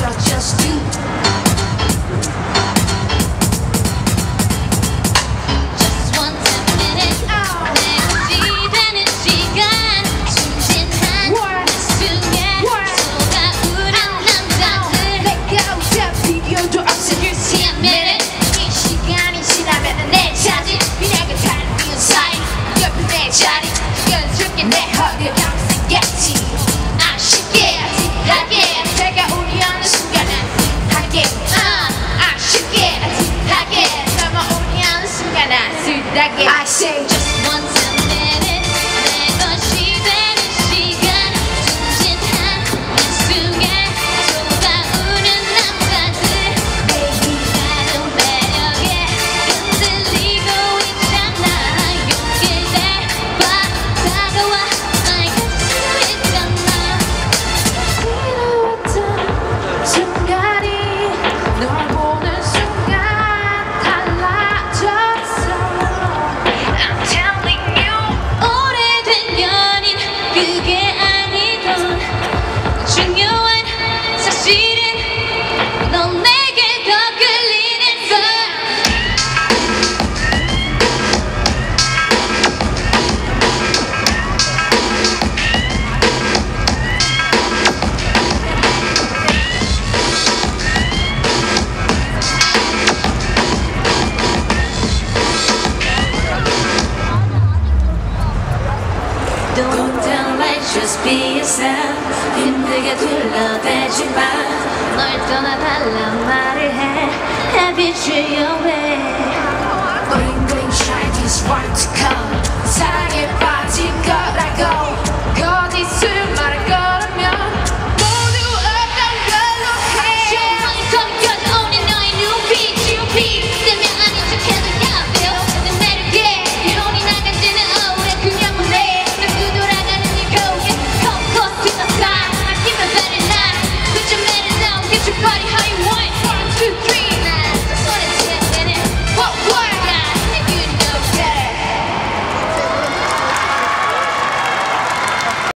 You're just you. change. Just be yourself 힘들게 둘러대지 마널 떠나달란 말을 해 Have it your way one, two, three.